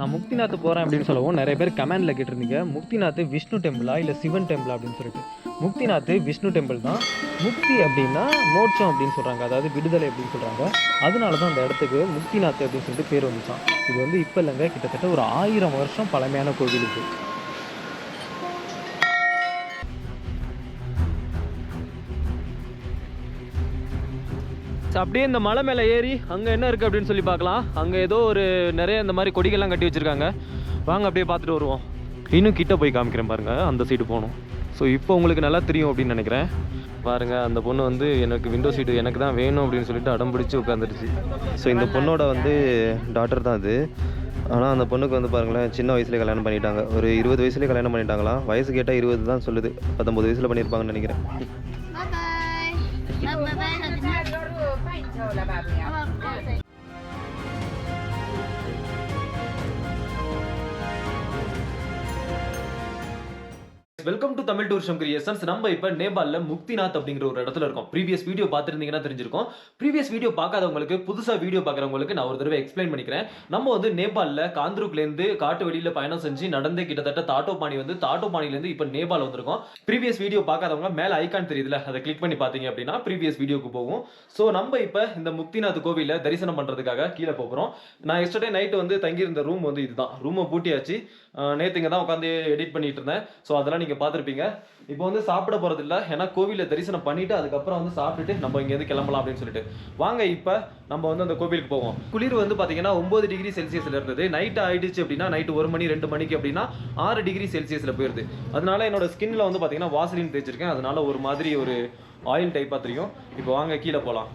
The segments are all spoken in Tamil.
நான் முக்திநாத் போகிறேன் அப்படின்னு சொல்லவும் நிறைய பேர் கமெண்டில் கேட்டிருந்தீங்க. முக்திநாத் விஷ்ணு டெம்பிளா இல்லை சிவன் டெம்பிளா அப்படின்னு சொல்லிட்டு. முக்திநாத் விஷ்ணு டெம்பிள் தான். முக்தி அப்படின்னா மோட்சம் அப்படின்னு சொல்கிறாங்க அதாவது விடுதலை அப்படின்னு சொல்கிறாங்க அதனால தான் அந்த இடத்துக்கு முக்திநாத் அப்படின்னு சொல்லிட்டு பேர் வந்துச்சான் இது வந்து இப்போ இல்லைங்க. கிட்டத்தட்ட ஒரு ஆயிரம் வருஷம் பழமையான கோவில் இது. அப்படியே இந்த மலை மேலே ஏறி அங்கே என்ன இருக்குது அப்படின்னு சொல்லி பார்க்கலாம். அங்கே ஏதோ ஒரு நிறைய இந்த மாதிரி கொடிகள்லாம் கட்டி வச்சுருக்காங்க. வாங்க அப்படியே பார்த்துட்டு வருவோம். இன்னும் கிட்டே போய் காமிக்கிறேன் பாருங்கள் அந்த சைடு போகணும். ஸோ இப்போ உங்களுக்கு நல்லா தெரியும் அப்படின்னு நினைக்கிறேன். பாருங்க அந்த பொண்ணு வந்து எனக்கு விண்டோ சீட்டு எனக்கு தான் வேணும் அப்படின்னு சொல்லிட்டு அடம் பிடிச்சி உட்காந்துருச்சு ஸோ இந்த பொண்ணோட வந்து டாட்டர் தான் அது. ஆனால் அந்த பொண்ணுக்கு வந்து பாருங்களேன் சின்ன வயசுலேயே கல்யாணம் பண்ணிட்டாங்க. ஒரு இருபது வயசுலேயே கல்யாணம் பண்ணிட்டாங்களாம் வயசு கேட்டால் இருபது தான் சொல்லுது. பத்தொம்பது வயசில் பண்ணியிருப்பாங்கன்னு நினைக்கிறேன். o la babia. Welcome to Tamil tourism creations நம்ம இப்போ நேபாளில் முக்திநாத் அப்படிங்கிற ஒரு இடத்துல இருக்கோம். ப்ரீவியஸ் வீடியோ பார்த்துருந்தீங்கன்னா தெரிஞ்சிருக்கும். ப்ரீவியஸ் வீடியோ பார்க்காதவங்களுக்கு புதுசாக வீடியோ பார்க்குறவங்களுக்கு நான் ஒரு தடவை எக்ஸ்பிளைன் பண்ணிக்கிறேன். நம்ம வந்து நேபாளில் காந்த்ருக்லேருந்து காட்டு வெளியில் பயணம் செஞ்சு நடந்து கிட்டத்தட்ட தாட்டோபாணி வந்து தாட்டோபாணிலேருந்து இப்போ நேபாள் வந்திருக்கோம். ப்ரீவியஸ் வீடியோ பார்க்காதவங்க மேலே ஐகான் தெரியுதுல அதை கிளிக் பண்ணி பார்த்தீங்க அப்படின்னா ப்ரீவியஸ் வீடியோக்கு போகும். ஸோ நம்ம இப்போ இந்த முக்திநாத் கோவிலில் தரிசனம் பண்ணுறதுக்காக கீழே போகிறோம் நான் எஸ்டர்டே நைட்டு வந்து தங்கியிருந்த ரூம் வந்து இதுதான். ரூமை பூட்டியாச்சு. நேற்று இங்கே தான் உட்காந்து எடிட் பண்ணிட்டு இருந்தேன். ஸோ அதெல்லாம் நீங்கள் பார்த்துருப்பீங்க. இப்போ வந்து சாப்பிட போகிறது இல்லை ஏன்னா கோவிலில் தரிசனம் பண்ணிட்டு அதுக்கப்புறம் வந்து சாப்பிட்டுட்டு நம்ம இங்கேருந்து கிளம்பலாம் அப்படின்னு சொல்லிட்டு. வாங்க இப்போ நம்ம வந்து அந்த கோவிலுக்கு போவோம். குளிர் வந்து பார்த்தீங்கன்னா ஒம்பது டிகிரி செல்சியஸில் இருந்தது. நைட் ஆயிடுச்சு அப்படின்னா நைட்டு ஒரு மணி ரெண்டு மணிக்கு அப்படின்னா ஆறு டிகிரி செல்சியஸில் போயிருது. அதனால என்னோட ஸ்கின்ல வந்து பார்த்தீங்கன்னா வாசலின் தேய்ச்சிருக்கேன். அதனால ஒரு மாதிரி ஒரு ஆயில் டைப்பாக தெரியும். இப்போ வாங்க கீழே போகலாம்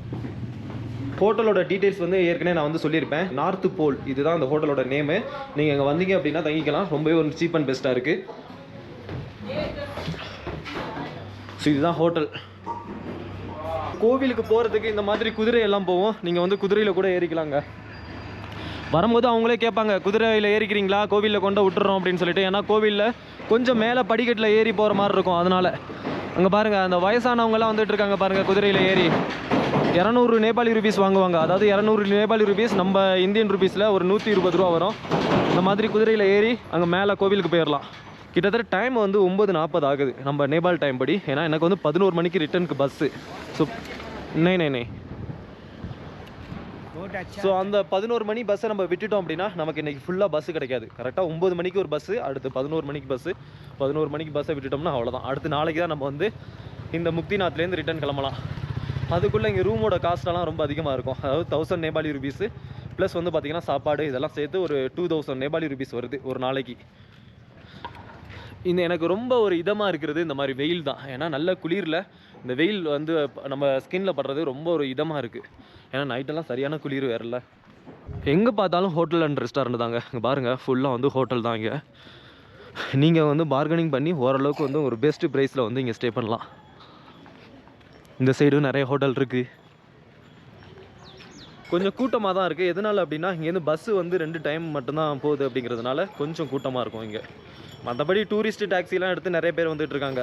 ஹோட்டலோட டீட்டெயில்ஸ் வந்து ஏற்கனவே நான் வந்து சொல்லியிருப்பேன். நார்த்து போல் இதுதான் அந்த ஹோட்டலோட நேமு நீங்கள் இங்கே வந்தீங்க அப்படின்னா தங்கிக்கலாம். ரொம்பவே ஒரு சீப் அண்ட் பெஸ்ட்டாக இருக்குது ஸோ இதுதான் ஹோட்டல். கோவிலுக்கு போகிறதுக்கு இந்த மாதிரி குதிரையெல்லாம் போவோம். நீங்கள் வந்து குதிரையில் கூட ஏறிக்கலாங்க. வரும்போது அவங்களே கேட்பாங்க குதிரையில் ஏறிக்கிறீங்களா? கோவிலில் கொண்டு விட்டுறோம் அப்படின்னு சொல்லிட்டு. ஏன்னா கோவிலில் கொஞ்சம் மேலே படிக்கட்டில் ஏறி போகிற மாதிரி இருக்கும் அதனால். அங்கே பாருங்கள் அந்த வயசானவங்கலாம் வந்துட்டு இருக்காங்க பாருங்கள் குதிரையில் ஏறி. இரநூறு நேபாளி ருபீஸ் வாங்குவாங்க. அதாவது இரநூறு நேபாளி ருபீஸ் நம்ம இந்தியன் ருபீஸில் ஒரு நூற்றி இருபது ரூபா வரும். இந்த மாதிரி குதிரையில் ஏறி அங்கே மேலே கோவிலுக்கு போயிடலாம் கிட்டத்தட்ட டைம் வந்து ஒம்பது நாற்பது ஆகுது. நம்ம நேபாள் டைம் படி. ஏன்னா எனக்கு வந்து பதினோரு மணிக்கு ரிட்டர்னுக்கு பஸ்ஸு ஸோ நே நே நே. ஸோ அந்த பதினோரு மணி பஸ்ஸை நம்ம விட்டுட்டோம் அப்படின்னா நமக்கு இன்னைக்கு ஃபுல்லாக பஸ் கிடைக்காது. கரெக்டாக ஒம்பது மணிக்கு ஒரு பஸ்ஸு அடுத்து பதினோரு மணிக்கு பஸ்ஸு பதினோரு மணிக்கு பஸ்ஸை விட்டுட்டோம்னா அவ்வளோதான் அடுத்து நாளைக்கு தான் நம்ம வந்து இந்த முக்திநாத்லேருந்து ரிட்டர்ன் கிளம்பலாம். அதுக்குள்ளே இங்கே ரூமோட காஸ்ட்டெல்லாம் ரொம்ப அதிகமாக இருக்கும். அதாவது தௌசண்ட் நேபாளி ருபீஸு ப்ளஸ் வந்து பார்த்திங்கன்னா சாப்பாடு இதெல்லாம் சேர்த்து ஒரு டூ தௌசண்ட் நேபாளி ருபீஸ் வருது ஒரு நாளைக்கு. இந்த எனக்கு ரொம்ப ஒரு இதமாக இருக்கிறது இந்த மாதிரி வெயில் தான். ஏன்னா நல்ல குளிரில் இந்த வெயில் வந்து நம்ம ஸ்கின்ல படுறது ரொம்ப ஒரு இதமாக இருக்குது ஏன்னா நைட்டெல்லாம் சரியான குளிர் வேறல எங்கே பார்த்தாலும் ஹோட்டல் அண்ட் ரெஸ்டாரண்ட் தாங்க. இங்கே பாருங்கள் ஃபுல்லாக வந்து ஹோட்டல் தான் இங்கே. நீங்கள் வந்து பார்கனிங் பண்ணி ஓரளவுக்கு வந்து ஒரு பெஸ்ட் ப்ரைஸில் வந்து இங்கே ஸ்டே பண்ணலாம். இந்த சைடும் நிறைய ஹோட்டல் இருக்குது கொஞ்சம் கூட்டமாக தான் இருக்குது எதனால் அப்படின்னா இங்கேருந்து பஸ்ஸு வந்து ரெண்டு டைம் மட்டும்தான் போகுது அப்படிங்கிறதுனால கொஞ்சம் கூட்டமாக இருக்கும் இங்கே மற்றபடி டூரிஸ்ட் டாக்ஸிலாம் எடுத்து நிறைய பேர் வந்துட்டு இருக்காங்க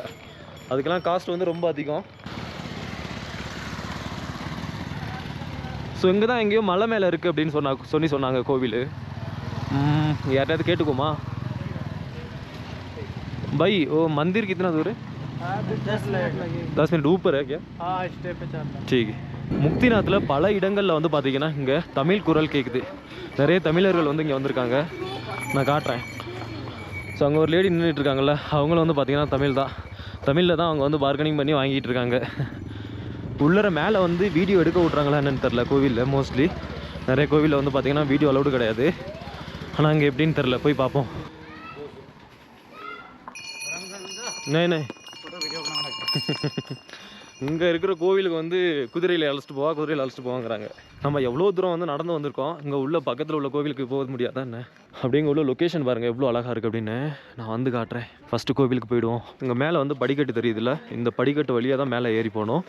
அதுக்கெல்லாம் காஸ்ட் வந்து ரொம்ப அதிகம் ஸோ இங்கே தான் எங்கேயோ மலை மேலே இருக்குது அப்படின்னு சொன்னா சொல்லி சொன்னாங்க கோவில் ம், யார்கிட்டயாவது கேட்டுக்கோமா பை ஓ मंदिर कितना दूर है दस मिनट लगेगी दस मिनट ऊपर है क्या हाँ स्टे पे चलना ठीक முக்திநாத்தில் பல இடங்களில் வந்து பார்த்தீங்கன்னா இங்கே தமிழ் குரல் கேட்குது நிறைய தமிழர்கள் வந்து இங்கே வந்திருக்காங்க. நான் காட்டுறேன். ஸோ அங்கே ஒரு லேடி நின்றுட்டு இருக்காங்கல்ல அவங்களும் வந்து பார்த்தீங்கன்னா தமிழ் தான். தமிழில் தான் அவங்க வந்து பார்கனிங் பண்ணி வாங்கிட்டு இருக்காங்க. உள்ளர மேலே வந்து வீடியோ எடுக்க விட்றாங்களா என்னன்னு தெரில கோவிலில் மோஸ்ட்லி நிறைய கோவிலில் வந்து பார்த்தீங்கன்னா வீடியோ அலௌடு கிடையாது. ஆனால் அங்கே எப்படின்னு தெரில போய் பார்ப்போம். நே நே. இங்கே இருக்கிற கோவிலுக்கு வந்து குதிரையில் அழைச்சிட்டு போவா குதிரையில் அழைச்சிட்டு போவாங்கிறாங்க. நம்ம எவ்வளோ தூரம் வந்து நடந்து வந்திருக்கோம் இங்கே உள்ள பக்கத்தில் உள்ள கோவிலுக்கு போக முடியாதா என்ன? அப்படிங்க உள்ள லொக்கேஷன் பாருங்கள் எவ்வளோ அழகாக இருக்குது அப்படின்னு. நான் வந்து காட்டுறேன். ஃபஸ்ட்டு கோவிலுக்கு போயிடுவோம். இங்கே மேலே வந்து படிக்கட்டு தெரியுதுல்ல? இந்த படிக்கட்டு வழியாக தான் மேலே ஏறி போகணும்.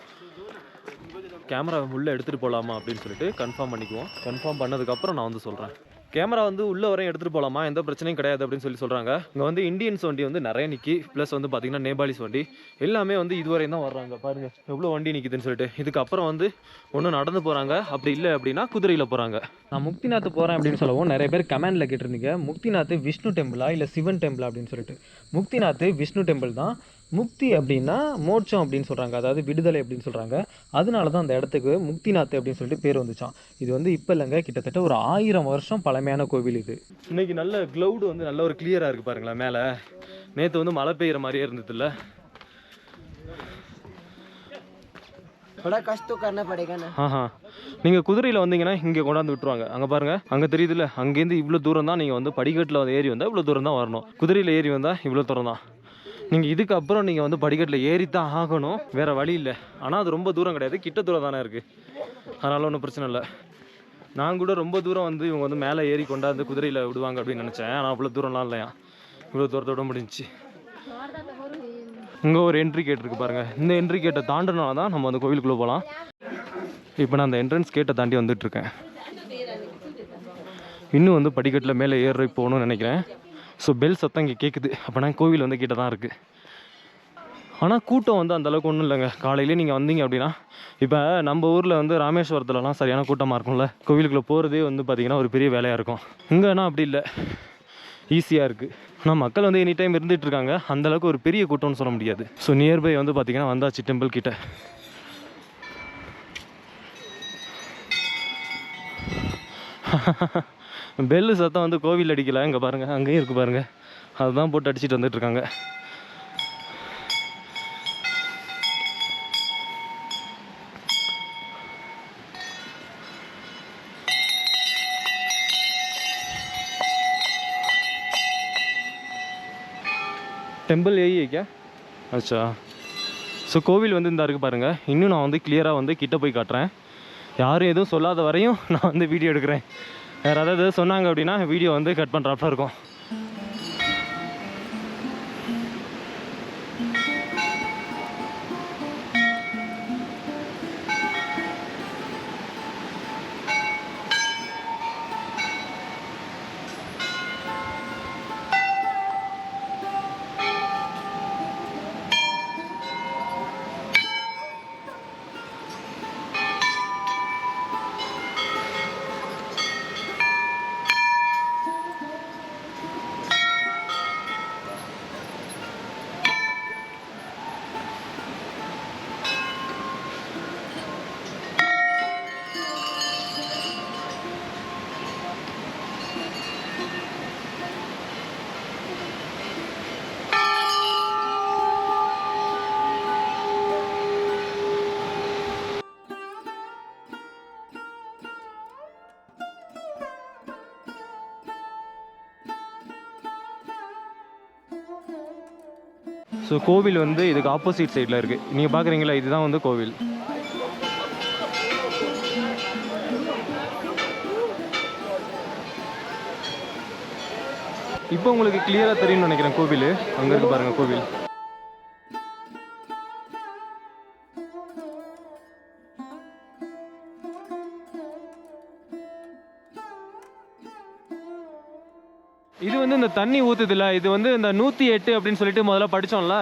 கேமரா உள்ளே எடுத்துகிட்டு போகலாமா அப்படின்னு சொல்லிட்டு கன்ஃபார்ம் பண்ணிக்குவோம். கன்ஃபார்ம் பண்ணதுக்கப்புறம் நான் வந்து சொல்கிறேன் கேமரா வந்து உள்ள வரையும் எடுத்துகிட்டு போகலாமா எந்த பிரச்சனையும் கிடையாது அப்படின்னு சொல்லி சொல்கிறாங்க இங்கே வந்து இந்தியன்ஸ் வண்டி வந்து நிறைய நிற்கி ப்ளஸ் வந்து பார்த்திங்கன்னா நேபாளிஸ் வண்டி. எல்லாமே வந்து இதுவரையும் தான் வர்றாங்க. பாருங்க எவ்வளோ வண்டி நிற்கிதுன்னு சொல்லிட்டு. இதுக்கு அப்புறம் வந்து ஒன்று நடந்து போகிறாங்க அப்படி இல்லை அப்படின்னா குதிரையில் போகிறாங்க நான் முக்திநாத் போகிறேன் அப்படின்னு சொல்லவும் நிறைய பேர் கமெண்டில் கேட்டிருந்தீங்க. முக்திநாத் விஷ்ணு டெம்பிளா இல்லை சிவன் டெம்பிளா அப்படின்னு சொல்லிட்டு. முக்திநாத் விஷ்ணு டெம்பிள் தான். முக்தி அப்படின்னா மோட்சம் அப்படின்னு சொல்கிறாங்க அதாவது விடுதலை அப்படின்னு சொல்கிறாங்க அதனால தான் அந்த இடத்துக்கு முக்திநாத் அப்படின்னு சொல்லிட்டு பேர் வந்துச்சான் இது வந்து இப்போ இல்லைங்க கிட்டத்தட்ட ஒரு ஆயிரம் வருஷம் பழமையான கோவில் இது இன்னைக்கு நல்ல க்ளவுடு வந்து நல்ல ஒரு கிளியராக இருக்குது பாருங்களேன் மேலே நேற்று வந்து மழை பெய்கிற மாதிரியே இருந்ததில்ல थोड़ा कष्ट तो करना पड़ेगा ना ஆஹா நீங்கள் குதிரையில் வந்தீங்கன்னா இங்கே கொண்டாந்து விட்டுருவாங்க அங்கே பாருங்கள் அங்கே தெரியுதுல்ல அங்கேருந்து இவ்வளோ தூரம் தான் நீங்கள் வந்து படிக்கட்டில் வந்து ஏறி வந்தால் இவ்வளோ தூரம் தான் வரணும் குதிரையில் ஏறி வந்தால் இவ்வளோ தூரம் தான் நீங்கள் இதுக்கு அப்புறம் நீங்கள் வந்து படிக்கட்டில் ஏறி தான் ஆகணும். வேறு வழி இல்லை. ஆனால் அது ரொம்ப தூரம் கிடையாது. கிட்ட தூரம் தானே இருக்குது அதனால் ஒன்றும் பிரச்சனை இல்லை. நான் கூட ரொம்ப தூரம் வந்து இவங்க வந்து மேலே ஏறி கொண்டாந்து குதிரையில் விடுவாங்க அப்படின்னு நினச்சேன். ஆனால் அவ்வளோ தூரம்லாம் இல்லையா? இவ்வளோ தூரத்தை விட இங்கே ஒரு என்ட்ரி கேட் இருக்குது பாருங்கள் இந்த என்ட்ரி கேட்டை தாண்டினால தான் நம்ம அந்த கோவிலுக்குள்ளே போகலாம் இப்போ நான் அந்த என்ட்ரன்ஸ் கேட்டை தாண்டி வந்துட்டுருக்கேன் இன்னும் வந்து படிக்கட்டில் மேலே ஏறி போகணும்னு நினைக்கிறேன். ஸோ பெல் சத்தம் இங்கே கேட்குது அப்போனா கோவில் வந்து கிட்ட தான் இருக்குது ஆனால் கூட்டம் வந்து அந்தளவுக்கு ஒன்றும் இல்லைங்க. காலையிலே நீங்கள் வந்தீங்க அப்படின்னா இப்போ நம்ம ஊரில் வந்து ராமேஸ்வரத்துலலாம் சரியான கூட்டமாக இருக்கும்ல. கோவிலுக்குள்ளே போகிறதே வந்து பார்த்திங்கன்னா ஒரு பெரிய வேலையாக இருக்கும். இங்கேனா அப்படி இல்லை. ஈஸியாக இருக்குது ஆனால் மக்கள் வந்து எனி டைம் இருந்துகிட்டு இருக்காங்க அந்தளவுக்கு ஒரு பெரிய கூட்டம்னு சொல்ல முடியாது. ஸோ நியர்பை வந்து பார்த்திங்கன்னா வந்தாச்சு டெம்பிள் கிட்ட. பெல்லு சத்தம் வந்து கோவில் அடிக்கல. இங்கே பாருங்கள் அங்கேயும் இருக்குது பாருங்கள் அதுதான் போட்டு அடிச்சுட்டு வந்துட்டுருக்காங்க டெம்பிள் ஏஇ அச்சா. ஸோ கோவில் வந்து இந்த இருக்குது பாருங்கள் இன்னும் நான் வந்து கிளியராக வந்து கிட்ட போய் காட்டுறேன். யாரும் எதுவும் சொல்லாத வரையும் நான் வந்து வீடியோ எடுக்கிறேன். வேறு ஏதாவது சொன்னாங்க அப்படின்னா வீடியோ வந்து கட் பண்ணுறாப்புல இருக்கும். ஸோ கோவில் வந்து இதுக்கு ஆப்போசிட் சைடில் இருக்குது நீங்கள் பார்க்குறீங்களா இதுதான் வந்து கோவில். இப்போ உங்களுக்கு கிளியராக தெரியும்னு நினைக்கிறேன் கோவில். அங்கே இருக்கு பாருங்கள் கோவில். தண்ணி ஊற்றுதில்ல இது வந்து இந்த நூற்றி எட்டு அப்படின்னு சொல்லிட்டு முதல்ல படித்தோம்ல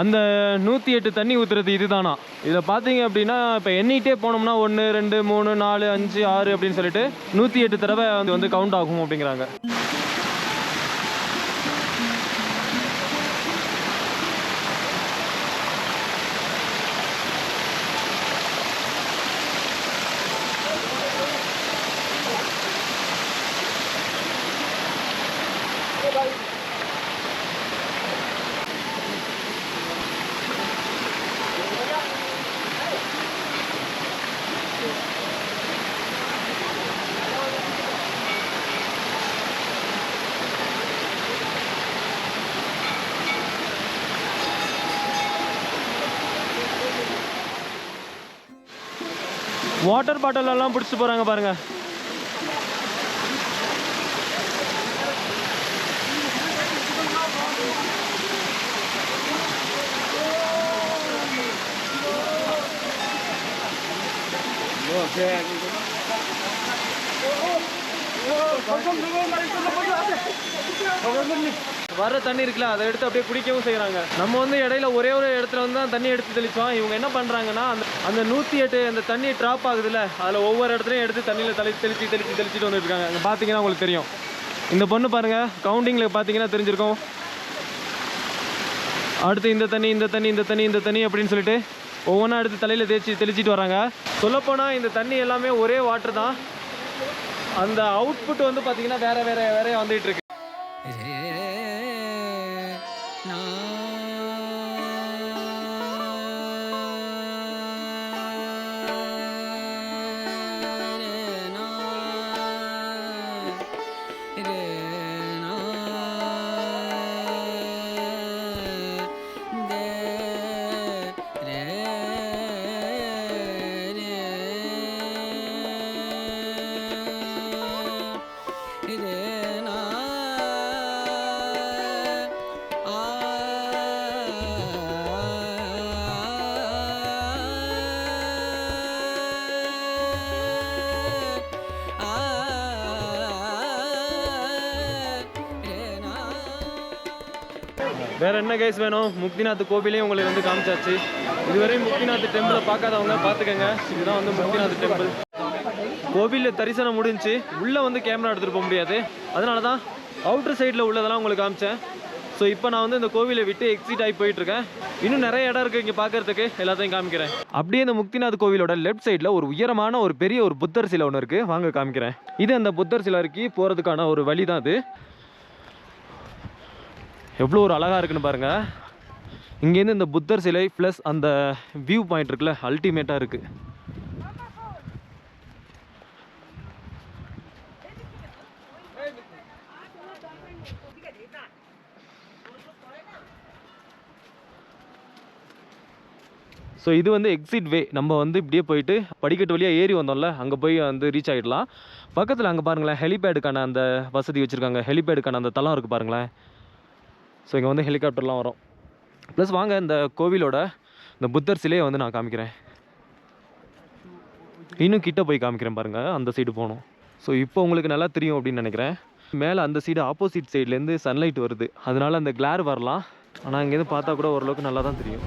அந்த நூற்றி எட்டு தண்ணி ஊற்றுறது இதுதானா? இதில் பார்த்தீங்க அப்படின்னா இப்போ எண்ணிகிட்டே போனோம்னா ஒன்று ரெண்டு மூணு நாலு அஞ்சு ஆறு அப்படின்னு சொல்லிட்டு நூற்றி எட்டு தடவை வந்து வந்து கவுண்ட் ஆகும் அப்படிங்கிறாங்க. வாட்டர் பாட்டில் எல்லாம் பிடிச்சிட்டு போகிறாங்க பாருங்க. வர தண்ணி இருக்குல்ல அதை எடுத்து அப்படியே குடிக்கவும் செய்கிறாங்க நம்ம வந்து இடையில ஒரே ஒரு இடத்துல வந்து தான் தண்ணி எடுத்து தெளிச்சோம். இவங்க என்ன பண்ணுறாங்கன்னா அந்த அந்த நூற்றி எட்டு அந்த தண்ணி ட்ராப் ஆகுதுல்ல அதில் ஒவ்வொரு இடத்துலையும் எடுத்து தண்ணியில் தெளி தெளிச்சு தெளிச்சு தெளிச்சிட்டு வந்துருக்காங்க அங்கே பார்த்தீங்கன்னா உங்களுக்கு தெரியும். இந்த பொண்ணு பாருங்க கவுண்டிங்கில் பார்த்தீங்கன்னா தெரிஞ்சிருக்கும். அடுத்து இந்த தண்ணி இந்த தண்ணி இந்த தண்ணி இந்த தண்ணி அப்படின்னு சொல்லிட்டு ஒவ்வொன்றா எடுத்து தலையில் தேய்ச்சி தெளிச்சிட்டு வராங்க. சொல்லப்போனால் இந்த தண்ணி எல்லாமே ஒரே வாட்டர் தான். அந்த அவுட்புட் வந்து பார்த்தீங்கன்னா வேறு வேறு வேறையாக வந்துகிட்டு இருக்கு. வேற என்ன கைஸ் வேணும்? முக்திநாத் கோவிலையும் உங்களுக்கு வந்து காமிச்சாச்சு. இதுவரையும் முக்திநாத் டெம்பிளை பார்க்காதவங்க பார்த்துக்கங்க. இதுதான் வந்து முக்திநாத் டெம்பிள் கோவிலில் தரிசனம் முடிஞ்சுச்சு உள்ளே வந்து கேமரா எடுத்துகிட்டு போக முடியாது. அதனால தான் அவுட்டர் சைடில் உள்ளதெல்லாம் உங்களுக்கு காமிச்சேன். ஸோ இப்போ நான் வந்து இந்த கோவிலை விட்டு எக்ஸிட் ஆகி போயிட்டு இருக்கேன் இன்னும் நிறைய இடம் இருக்குது இங்கே பார்க்கறதுக்கு. எல்லாத்தையும் காமிக்கிறேன். அப்படியே இந்த முக்திநாத் கோவிலோட லெஃப்ட் சைடில் ஒரு உயரமான ஒரு பெரிய ஒரு புத்தர் சிலை ஒன்று இருக்குது வாங்க காமிக்கிறேன். இது அந்த புத்தர் சிலைக்கு போகிறதுக்கான ஒரு வழி தான் அது எவ்வளோ ஒரு அழகாக இருக்குன்னு பாருங்கள் இங்கேருந்து இந்த புத்தர் சிலை ப்ளஸ் அந்த வியூ பாயிண்ட் இருக்குல்ல அல்டிமேட்டாக இருக்குது ஸோ இது வந்து எக்ஸிட் வே நம்ம வந்து இப்படியே போயிட்டு படிக்கட்டு வழியாக ஏறி வந்தோம்ல அங்கே போய் வந்து ரீச் ஆகிடலாம் பக்கத்தில் அங்கே பாருங்களேன் ஹெலிபேடுக்கான அந்த வசதி வச்சுருக்காங்க. ஹெலிபேடுக்கான அந்த தளம் இருக்குது பாருங்களேன். ஸோ இங்கே வந்து ஹெலிகாப்டர்லாம் வரும். ப்ளஸ் வாங்க இந்த கோவிலோட இந்த புத்தர் சிலையை வந்து நான் காமிக்கிறேன். இன்னும் கிட்டே போய் காமிக்கிறேன் பாருங்கள் அந்த சைடு போகணும். ஸோ இப்போ உங்களுக்கு நல்லா தெரியும் அப்படின்னு நினைக்கிறேன். மேலே அந்த சைடு ஆப்போசிட் சைட்லேருந்து சன்லைட் வருது. அதனால அந்த கிளார் வரலாம். ஆனால் இங்கேருந்து பார்த்தா கூட ஓரளவுக்கு நல்லா தான் தெரியும்.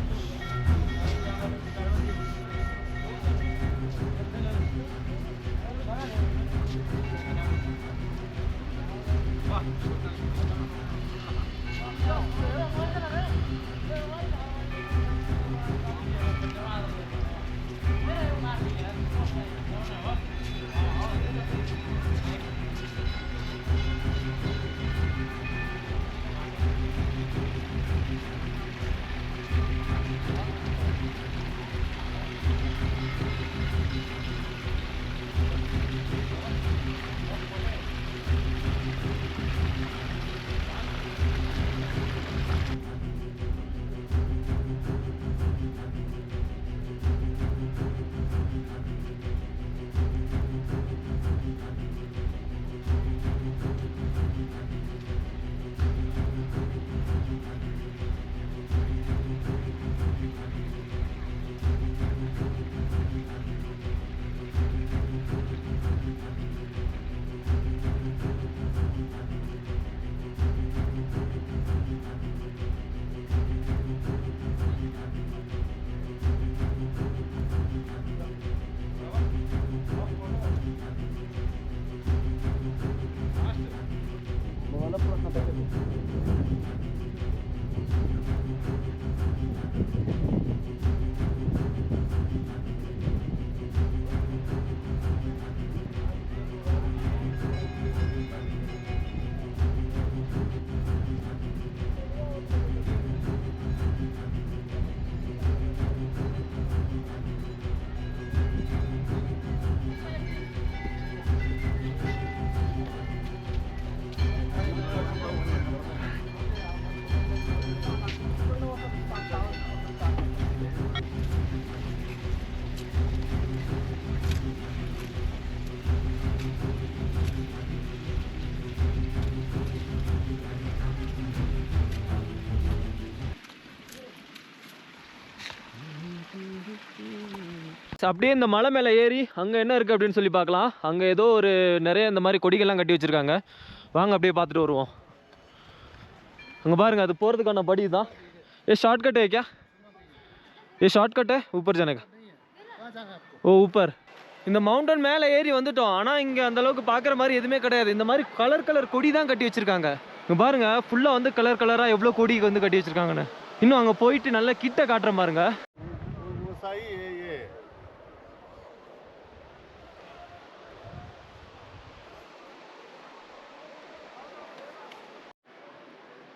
அப்படியே இந்த மலை மேலே ஏறி அங்கே என்ன இருக்குது அப்படின்னு சொல்லி பார்க்கலாம். அங்கே ஏதோ ஒரு நிறைய இந்த மாதிரி கொடிகள்லாம் கட்டி வச்சுருக்காங்க. வாங்க அப்படியே பார்த்துட்டு வருவோம். அங்கே பாருங்கள் அது போகிறதுக்கான படி தான் ஏ ஷார்ட்கட் ஏக்கியா ஏ? ஷார்ட்கட் ஊப்பர் ஜனகா. ஓ ஊப்பர் இந்த மவுண்டன் மேலே ஏறி வந்துட்டோம். ஆனால் இங்கே அந்தளவுக்கு பார்க்குற மாதிரி எதுவுமே கிடையாது. இந்த மாதிரி கலர் கலர் கொடி தான் கட்டி வச்சுருக்காங்க. இங்கே பாருங்கள் ஃபுல்லாக வந்து கலர் கலராக எவ்வளோ கொடி வந்து கட்டி வச்சுருக்காங்கன்னு. இன்னும் அங்கே போயிட்டு நல்லா கிட்ட காட்டுற பாருங்க.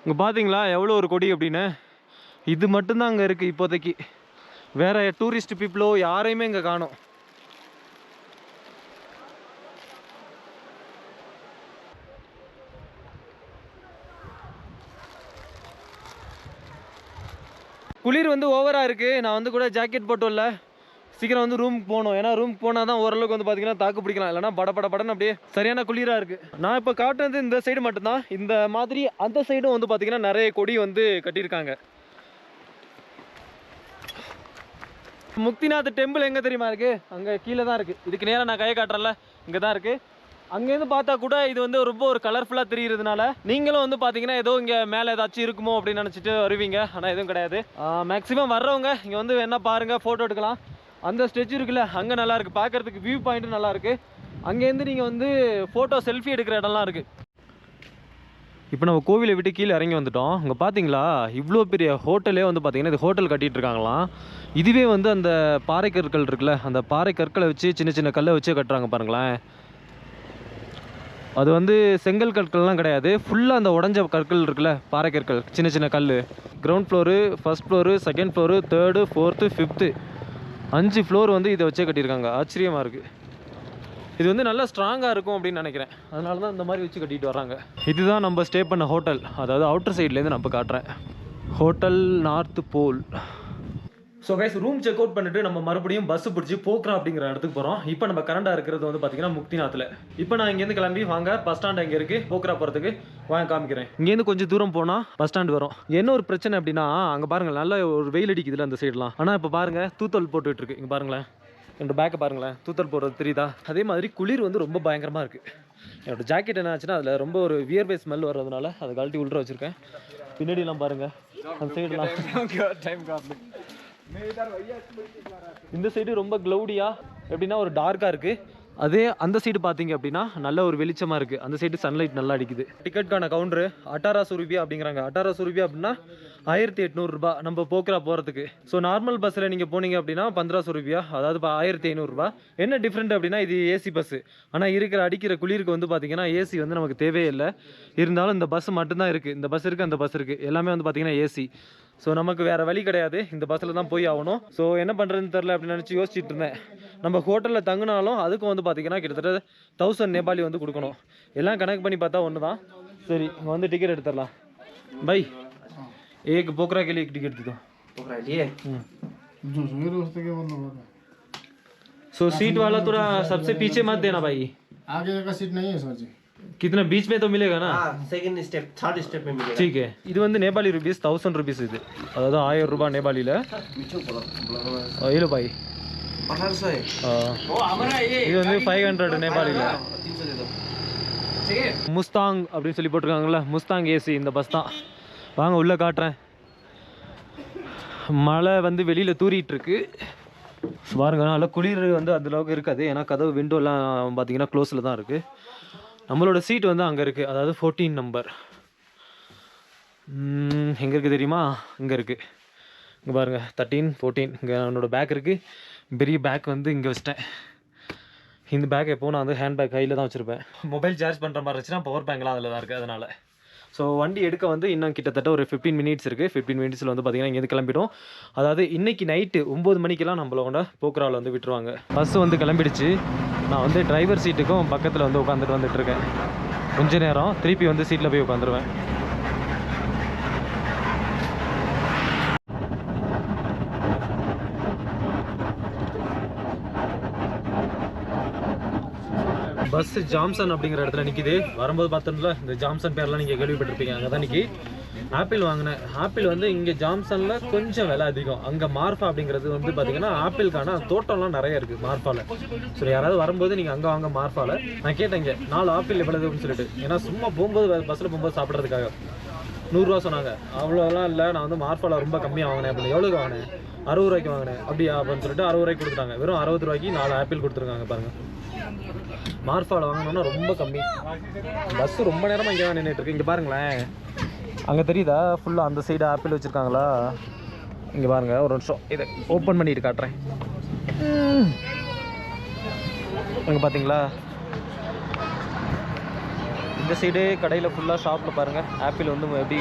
இங்கே பார்த்தீங்களா எவ்வளோ ஒரு கொடி அப்படின்னு? இது மட்டும்தான் அங்கே இருக்குது இப்போதைக்கு. வேறு டூரிஸ்ட் பீப்புளோ யாரையுமே இங்கே காணோம். குளிர் வந்து ஓவராக இருக்குது நான் வந்து கூட ஜாக்கெட் போட்டு வரல சீக்கிரம் வந்து ரூமுக்கு போகணும். ஏன்னா ரூமுக்கு போனால் தான் ஓரளவுக்கு வந்து பார்த்தீங்கன்னா தாக்கு பிடிக்கலாம். இல்லைனா பட பட படன்னு அப்படியே சரியான குளிராக இருக்குது நான் இப்போ காட்டுறது இந்த சைடு மட்டும்தான். இந்த மாதிரி அந்த சைடும் வந்து பார்த்தீங்கன்னா நிறைய கொடி வந்து கட்டியிருக்காங்க. முக்திநாத் டெம்பிள் எங்கே தெரியுமா இருக்குது அங்கே கீழே தான் இருக்குது இதுக்கு நேராக நான் கையை காட்டுறேன்ல. இங்கே தான் இருக்குது அங்கேருந்து பார்த்தா கூட இது வந்து ரொம்ப ஒரு கலர்ஃபுல்லாக தெரியுறதுனால நீங்களும் வந்து பார்த்தீங்கன்னா ஏதோ இங்கே மேலே ஏதாச்சும் இருக்குமோ அப்படின்னு நினச்சிட்டு வருவீங்க. ஆனால் எதுவும் கிடையாது. மேக்ஸிமம் வர்றவங்க இங்கே வந்து வேணால் பாருங்கள் ஃபோட்டோ எடுக்கலாம். அந்த ஸ்டெச்சு இருக்குல்ல அங்கே நல்லா இருக்குது பார்க்கறதுக்கு வியூ பாயிண்ட்டும் நல்லா இருக்குது அங்கேருந்து நீங்கள் வந்து ஃபோட்டோ செல்ஃபி எடுக்கிற இடம்லாம் இருக்குது இப்போ நம்ம கோவிலை விட்டு கீழே இறங்கி வந்துட்டோம். இங்கே பார்த்தீங்களா இவ்வளோ பெரிய ஹோட்டலே வந்து பார்த்தீங்கன்னா இது ஹோட்டல் கட்டிகிட்டு இருக்காங்களாம். இதுவே வந்து அந்த பாறை கற்கள் இருக்குல்ல அந்த பாறை கற்களை வச்சு சின்ன சின்ன கல்லை வச்சு கட்டுறாங்க பாருங்களேன். அது வந்து செங்கல் கற்கள்லாம் கிடையாது. ஃபுல்லாக அந்த உடஞ்ச கற்கள் இருக்குல்ல பாறை கற்கள் சின்ன சின்ன கல் ground floor first floor second floor third fourth fifth அஞ்சு ஃப்ளோர் வந்து இதை வச்சே கட்டியிருக்காங்க. ஆச்சரியமாக இருக்குது இது வந்து நல்லா ஸ்ட்ராங்காக இருக்கும் அப்படின்னு நினைக்கிறேன். அதனால தான் இந்த மாதிரி வச்சு கட்டிட்டு வராங்க இதுதான் நம்ம ஸ்டே பண்ண ஹோட்டல் அதாவது அவுட்டர் சைட்லேருந்து நம்ம காட்டுறேன். Hotel North Pole so guys room check out பண்ணிட்டு நம்ம மறுபடியும் பஸ் பிடிச்சி போக்ரா அப்படிங்கிற இடத்துக்கு போகிறோம் இப்போ நம்ம கரண்டாக இருக்கிறது வந்து பார்த்தீங்கன்னா முக்திநாத்தில். இப்போ நான் இங்கேருந்து கிளம்பி வாங்க பஸ் ஸ்டாண்ட் அங்கே இருக்குது போக்ரா போகிறதுக்கு வாங்க காமிக்கிறேன். இங்கேருந்து கொஞ்சம் தூரம் போனால் பஸ் ஸ்டாண்ட் வரும். என்ன ஒரு பிரச்சனை அப்படின்னா அங்கே பாருங்கள் நல்ல ஒரு வெயில் அடிக்குதுல அந்த சைடெலாம் ஆனால் இப்போ பாருங்கள் தூத்தல் போட்டுகிட்டு இருக்கு. இங்கே பாருங்களேன் என்னோட பேக்கை பாருங்களேன் தூத்தல் போடுறது தெரியுதா? அதே மாதிரி குளிர் வந்து ரொம்ப பயங்கரமாக இருக்குது என்னோடய ஜாக்கெட் என்ன ஆச்சுன்னா அதில் ரொம்ப ஒரு வியர்பை ஸ்மெல் வர்றதுனால அதை கழட்டி உள்ள வச்சுருக்கேன். பின்னாடிலாம் பாருங்கள் அந்த சைடுலாம் இந்த சைடு ரொம்ப க்ளௌடியா எப்படின்னா ஒரு டார்க்காக இருக்குது அதே அந்த சைடு பார்த்தீங்க அப்படின்னா நல்ல ஒரு வெளிச்சமாக இருக்குது அந்த சைடு சன்லைட் நல்லா அடிக்குது. டிக்கெட்கான கவுண்டரு அட்டாராசு ரூபியா அப்படிங்கிறாங்க. அட்டாராசு ரூபியா அப்படின்னா ஆயிரத்தி எட்நூறுரூபா நம்ம போக்குரா போகிறதுக்கு ஸோ நார்மல் பஸ்ஸில் நீங்கள் போனீங்க அப்படின்னா பந்திராசு ரூபியா அதாவது இப்போ ஆயிரத்தி ஐநூறுரூபா என்ன டிஃப்ரெண்ட் அப்படின்னா இது ஏசி பஸ்ஸு ஆனால் இருக்கிற அடிக்கிற குளிருக்கு வந்து பார்த்தீங்கன்னா ஏசி வந்து நமக்கு தேவையே இல்லை. இருந்தாலும் இந்த பஸ் மட்டும்தான் இருக்குது இந்த பஸ் இருக்குது அந்த பஸ் இருக்குது எல்லாமே வந்து பார்த்தீங்கன்னா ஏசி ஸோ நமக்கு வேறு வழி கிடையாது இந்த பஸ்ஸில் தான் போய் ஆகணும் ஸோ என்ன பண்ணுறதுன்னு தெரில அப்படின்னு நினச்சி யோசிச்சுட்டு இருந்தேன் நம்ம ஹோட்டலில் தங்கினாலும் அதுக்கும் வந்து பார்த்தீங்கன்னா கிட்டத்தட்ட தௌசண்ட் நேபாளி வந்து கொடுக்கணும் எல்லாம் கணக்கு பண்ணி பார்த்தா ஒன்று தான் சரி இங்கே வந்து டிக்கெட் எடுத்துடலாம் பை एक पोखरा के लिए एक टिकट दे दो पोखरा लिए सो सीट वाला थोड़ा सबसे पीछे मत देना भाई आगे का सीट नहीं है सर जी कितना बीच में तो मिलेगा ना हाँ सेकंड स्टेप थर्ड स्टेप में मिलेगा ठीक है இது வந்து நேபாளி ருபீஸ் தௌசண்ட் ருபீஸ் இது அதாவது ஆயிரம் ரூபாய் நேபாளியில் ஏழு பாய் अठारह सौ है இது வந்து ஃபைவ் ஹண்ட்ரட் நேபாளியில் முஸ்தாங் அப்படின்னு சொல்லி போட்டிருக்காங்கல்ல முஸ்தாங் ஏசி இந்த பஸ் தான் வாங்க உள்ளே காட்டுறேன் மழை வந்து வெளியில் தூறிட்டு இருக்கு பாருங்க நல்லா குளிர் வந்து அந்த அளவுக்கு இருக்காது ஏன்னா கதவு விண்டோலாம் பார்த்தீங்கன்னா க்ளோஸில் தான் இருக்குது நம்மளோட சீட் வந்து அங்கே இருக்குது அதாவது ஃபோர்டீன் நம்பர் எங்கே இருக்குது தெரியுமா? இங்கே இருக்குது இங்கே பாருங்கள் தேர்ட்டீன் ஃபோர்டீன் இங்கே என்னோட பேக் இருக்குது பெரிய பேக் வந்து இங்கே வச்சிட்டேன். இந்த பேக் எப்போவும் நான் வந்து ஹேண்ட் பேக் கையில் தான் வச்சுருப்பேன். மொபைல் சார்ஜ் பண்ணுற மாதிரி இருந்துச்சுன்னா பவர் பேங்க்லாம் அதில் தான் இருக்குது அதனால். ஸோ வண்டி எடுக்க வந்து இன்னும் கிட்டத்தட்ட ஒரு ஃபிஃப்டீன் மினிட்ஸ் இருக்குது ஃபிஃப்டீன் மினிட்ஸில் வந்து பார்த்திங்கன்னா இங்கேருந்து கிளம்பிடும் அதாவது இன்னைக்கு நைட்டு ஒம்பது மணிக்கெல்லாம் நம்மளோட போக்ராவில் வந்து விட்டுருவாங்க. பஸ் வந்து கிளம்பிடுச்சு. நான் வந்து டிரைவர் சீட்டுக்கும் பக்கத்தில் வந்து உட்காந்துட்டு வந்துட்டுருக்கேன் கொஞ்ச நேரம் திருப்பி வந்து சீட்டில் போய் உட்காந்துருவேன். பஸ் ஜாம்சன் அப்படிங்கிற இடத்துல நிற்கிது வரும்போது பார்த்தோம்ல இந்த ஜாம்சன் பேர்லாம் நீங்கள் கேள்விப்பட்டிருப்பீங்க. அங்கே தான் நிற்கி ஆப்பிள் வாங்கினேன் ஆப்பிள் வந்து இங்கே ஜாம்சனில் கொஞ்சம் விலை அதிகம். அங்கே மார்ஃபா அப்படிங்கிறது வந்து பார்த்தீங்கன்னா ஆப்பிளுக்கான தோட்டம்லாம் நிறைய இருக்குது மார்ஃபாவில் ஸோ யாராவது வரும்போது நீங்கள் அங்கே வாங்க மார்ஃபாவில் நான் கேட்டேங்க நாலு ஆப்பிள் எவ்வளவு அப்படின்னு சொல்லிட்டு. ஏன்னா சும்மா போகும்போது பஸ்ஸில் போகும்போது சாப்பிட்றதுக்காக. நூறுரூவா சொன்னாங்க. அவ்வளோலாம் இல்லை நான் வந்து மார்ஃபாவில் ரொம்ப கம்மியாக வாங்கினேன் அப்படின்னு. எவ்வளோக்கு வாங்கினேன் அறுபது ரூபாய்க்கு வாங்கினேன். அப்படியா? அப்படின்னு சொல்லிட்டு அறுபது ரூபாய்க்கு கொடுத்துட்டாங்க. வெறும் அறுபது ரூபாய்க்கு நாலு ஆப்பிள் கொடுத்துருக்காங்க பாருங்கள் மார்ஃபால் வாங்கணும்னா ரொம்ப கம்மி. பஸ் ரொம்ப நேரமாக இங்கே தான் இருக்கு. இங்கே பாருங்களேன். அங்கே தெரியுதா? ஃபுல்லாக அந்த சைடு ஆப்பிள் வச்சுருக்காங்களா? இங்கே பாருங்கள் ஒரு நிமிஷம். இதை ஓப்பன் பண்ணிட்டு காட்டுறேன். அங்கே பார்த்தீங்களா இந்த சைடு கடையில் ஃபுல்லாக ஷாப்பில் பாருங்கள் ஆப்பிள் வந்து எப்படி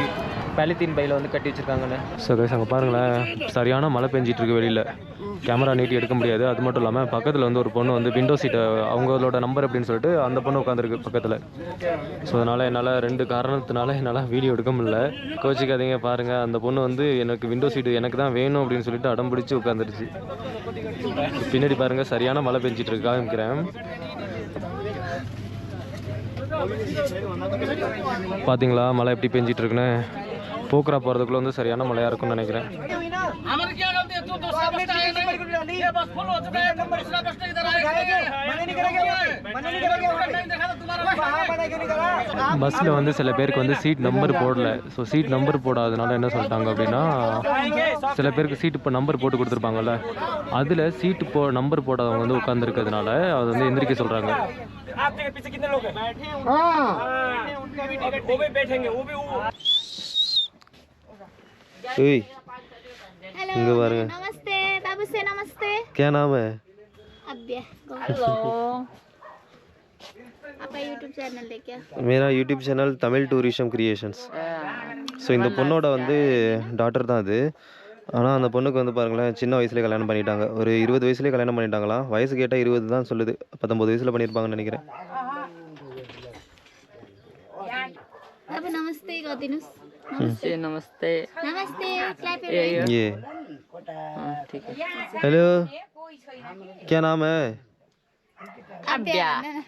பாலித்தீன் பையில் வந்து கட்டி வச்சுருக்காங்கன்னு. ஸோ கைஸ் அங்கே பாருங்களேன். சரியான மழை பெஞ்சிட்ருக்கு வெளியில். கேமரா நீட்டி எடுக்க முடியாது. அது மட்டும் இல்லாமல் பக்கத்தில் வந்து ஒரு பொண்ணு வந்து விண்டோ சீட்டை அவங்களோட நம்பர் அப்படின்னு சொல்லிட்டு அந்த பொண்ணு உட்காந்துருக்கு பக்கத்தில். ஸோ அதனால் என்னால் ரெண்டு காரணத்தினால என்னால் வீடியோ எடுக்க முடியல. கோச்சிக்காதீங்க பாருங்கள் அந்த பொண்ணு வந்து எனக்கு விண்டோ சீட்டு எனக்கு தான் வேணும் அப்படின்னு சொல்லிட்டு அடம் பிடிச்சி உட்காந்துருச்சு பின்னாடி பாருங்கள் சரியான மழை பெஞ்சிட்டு இருக்கு காமிக்கிறேன். பார்த்தீங்களா மழை எப்படி பெஞ்சிட்ருக்குன்னு போக்குரா போகிறதுக்குள்ள வந்து சரியான மழையாக இருக்கும்னு நினைக்கிறேன் हमारे क्या गलती है तू दूसरा बस आएगा ये बस फुल हो चुका है तुम दूसरा बस इधर आएगा मैंने नहीं करेगा मैंने नहीं करेगा नहीं देखा तो तुम्हारा பஸ்ஸில் வந்து சில பேருக்கு வந்து சீட் நம்பர் போடல ஸோ சீட் நம்பர் போடாதனால என்ன சொல்லிட்டாங்க அப்படின்னா சில பேருக்கு சீட் இப்போ நம்பர் போட்டு கொடுத்துருப்பாங்கல்ல அதில் சீட்டு போ நம்பர் போடாதவங்க வந்து உட்காந்துருக்கிறதுனால அது வந்து எந்திரிக்க சொல்கிறாங்க आप देखिए पीछे कितने लोग हैं बैठे हैं हाँ उनका भी टिकट वो भी बैठेंगे वो भी वो ஏய் हेलो இங்கே பாருங்க नमस्ते बाबू से नमस्ते क्या नाम है अभ्य हेलो आपका यूट्यूब चैनल है क्या மேரா YouTube channel Tamil tourism creations so இந்த பொண்ணோட வந்து டாட்டர் தான் அது ஆனால் அந்த பொண்ணுக்கு வந்து பாருங்களேன் சின்ன வயசுலேயே கல்யாணம் பண்ணிட்டாங்க ஒரு இருபது வயசுலேயே கல்யாணம் பண்ணிட்டாங்களாம் வயசு கேட்டால் இருபது தான் சொல்லுது பத்தொம்பது வயசில் பண்ணியிருப்பாங்கன்னு நினைக்கிறேன் बाबू नमस्ते गरिदिनुहोस् नमस्ते नमस्ते नमस्ते क्ल्याप ये हाँ, ठीक है हेलो क्या नाम है अभ्य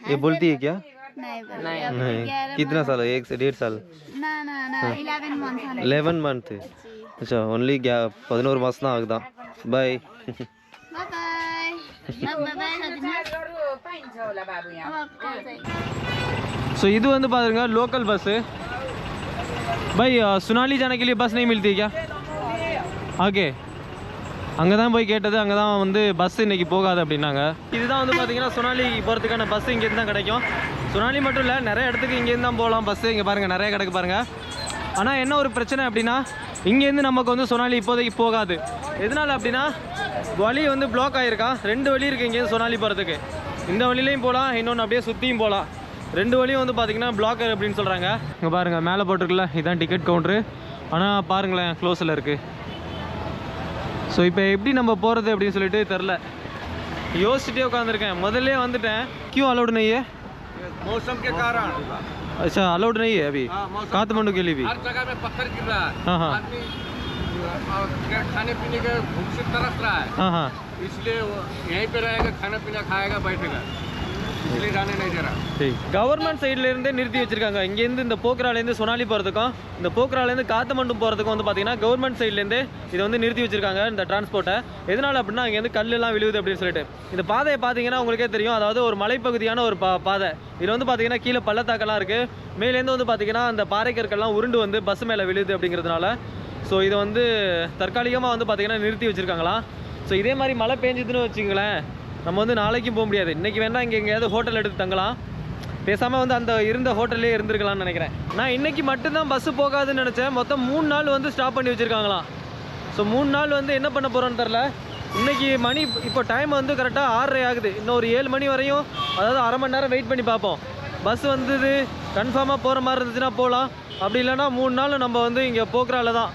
ये बोलती है क्या नहीं बोल नहीं नहीं कितना साल है एक से डेढ़ साल ना ना ना इलेवन मंथ லெவன் மந்த்து அச்சா ஒன்லி கே பதினோரு மாதம் தான் ஆகுதான் bye bye bye bye bye गरिदिनुहोस् ஸோ இது வந்து பாருங்க லோக்கல் பஸ்ஸு பாய் சுனாலி जाने के लिए बस नहीं मिलती क्या ஓகே அங்கே தான் போய் கேட்டது அங்கே தான் வந்து பஸ் இன்னைக்கு போகாது அப்படின்னாங்க இதுதான் வந்து பார்த்தீங்கன்னா சுனாலி போகிறதுக்கான பஸ் இங்கேருந்து தான் கிடைக்கும் சுனாலி மட்டும் இல்லை நிறைய இடத்துக்கு இங்கேருந்து தான் போகலாம் பஸ்ஸு இங்கே பாருங்கள் நிறைய கிடக்கு பாருங்கள் ஆனால் என்ன ஒரு பிரச்சனை அப்படின்னா இங்கேருந்து நமக்கு வந்து சொனாலி இப்போதைக்கு போகாது எதனால அப்படின்னா வழி வந்து பிளாக் ஆகிருக்கா ரெண்டு வழி இருக்குது இங்கேருந்து சொனாலி போகிறதுக்கு இந்த வழியிலையும் போகலாம் இன்னொன்று அப்படியே சுற்றியும் போகலாம் ரெண்டு வழியும் வந்து பார்த்தீங்கன்னா பிளாக்கர் அப்படின்னு சொல்கிறாங்க இங்கே பாருங்கள் மேலே போட்டிருக்குல்ல இதான் டிக்கெட் கவுண்ட்ரு ஆனால் பாருங்களேன் க்ளோஸில் இருக்குது ஸோ இப்போ எப்படி நம்ம போகிறது அப்படின்னு சொல்லிட்டு தெரில யோசிச்சுட்டே உட்காந்துருக்கேன் முதல்ல வந்துட்டேன் क्यों अलाउड नहीं है मौसम के कारण अच्छा अलाउड नहीं है अभी काठमांडू के लिए भी हर जगह में पत्थर गिर रहा है हाँ हाँ आदमी अ, क्या खाने पीने के भूख से तरस रहा है हाँ हाँ इसलिए वो यहीं पे रहेगा खाना पीना खाएगा बैठेगा கவர்மெண்ட் சைட்லேருந்தே நிறுத்தி வச்சுருக்காங்க. இங்கேருந்து இந்த போக்குராலேருந்து சொனாலி போகிறதுக்கும் இந்த போக்குராலேருந்து காத்தமண்டும் போகிறதுக்கும் வந்து பார்த்தீங்கன்னா கவர்மெண்ட் சைட்லேருந்து இதை வந்து நிறுத்தி வச்சுருக்காங்க இந்த டிரான்ஸ்போர்ட்டை எதனால் அப்படின்னா இங்கேருந்து கல்லெல்லாம் விழுவுது அப்படின்னு சொல்லிட்டு. இந்த பாதையை பார்த்தீங்கன்னா உங்களுக்கே தெரியும். அதாவது ஒரு மலைப்பகுதியான ஒரு பா பாதை. இதில் வந்து பார்த்தீங்கன்னா கீழே பள்ளத்தாக்கெல்லாம் இருக்குது மேலேருந்து வந்து பார்த்தீங்கன்னா அந்த பாறைக்கற்கள்லாம் உருண்டு வந்து பஸ் மேலே விழுது அப்படிங்கிறதுனால. ஸோ இதை வந்து தற்காலிகமாக வந்து பார்த்தீங்கன்னா நிறுத்தி வச்சிருக்காங்களாம். ஸோ இதே மாதிரி மழை பெஞ்சுதுன்னு வச்சுங்களேன் நம்ம வந்து நாளைக்கும் போக முடியாது. இன்றைக்கி வேணால் இங்கே எங்கேயாவது ஹோட்டல் எடுத்து தங்கலாம். பேசாமல் வந்து அந்த இருந்த ஹோட்டல்லே இருந்திருக்கலாம்னு நினைக்கிறேன். நான் இன்றைக்கி மட்டும்தான் பஸ்ஸு போகாதுன்னு நினச்சேன். மொத்தம் மூணு நாள் வந்து ஸ்டாப் பண்ணி வச்சுருக்காங்களாம். ஸோ மூணு நாள் வந்து என்ன பண்ண போகிறோன்னு தெரில இன்றைக்கி மணி இப்போ டைம் வந்து கரெக்டாக ஆறரை ஆகுது. இன்னும் ஒரு ஏழு மணி வரையும் அதாவது அரை மணி நேரம் வெயிட் பண்ணி பார்ப்போம். பஸ் வந்தது கன்ஃபார்மாக போகிற மாதிரி இருந்துச்சுன்னா போகலாம் அப்படி இல்லைன்னா மூணு நாள் நம்ம வந்து இங்கே போக்குறால தான்